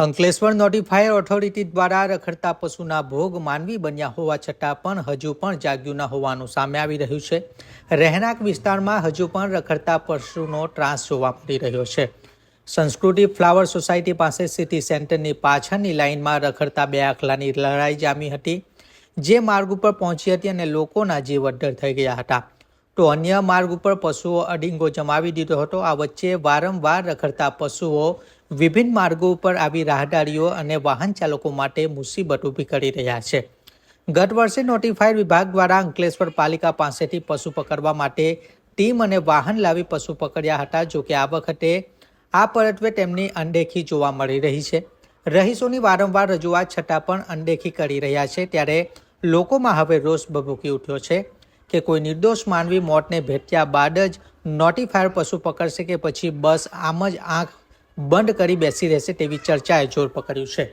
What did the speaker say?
Ankleshwar notifier authority દ્વારા રખડતા પશુના ભોગ માનવી બન્યા હોવા છતાં પણ હજુ પણ જાગ્યું ન હોવાનું સામે આવી રહ્યું છે. રહેણાંક વિસ્તારમાં હજુ પણ રખડતા પશુનો ત્રાસ જોવા મળી રહ્યો છે. સંસ્કૃતિ ફ્લાવર સોસાયટી પાસે સિટી સેન્ટરની પાછળની લાઇનમાં રખડતા બે આખલાની લડાઈ જામી હતી, જે માર્ગ ઉપર પહોંચી હતી અને લોકોના જીવ અડ્ડર થઈ ગયા હતા. તો અન્ય માર્ગ ઉપર પશુઓ અડીંગો જમાવી દીધો હતો. આ વચ્ચે વારંવાર રખડતા પશુઓ વિભિન્ન માર્ગો ઉપર આવી રાહદારીઓ અને વાહન ચાલકો માટે મુસીબત ઊભી કરી રહ્યા છે. ગત વર્ષે નોટિફાઈડ વિભાગ દ્વારા અંકલેશ્વર પાલિકા પાસેથી પશુ પકડવા માટે ટીમ અને વાહન લાવી પશુ પકડ્યા હતા. જો કે આ વખતે આ પરત્વે તેમની અનદેખી જોવા મળી રહી છે. રહીશોની વારંવાર રજૂઆત છતાં પણ અનદેખી કરી રહ્યા છે. ત્યારે લોકોમાં હવે રોષ ભભૂકી ઉઠ્યો છે. કે કોઈ નિર્દોષ માનવી મોતને ભેટ્યા બાદ જ નોટિફાયર પશુ પકડશે કે પછી બસ આમ જ આંખ બંધ કરી બેસી રહેશે તેવી ચર્ચાએ જોર પકડ્યું છે.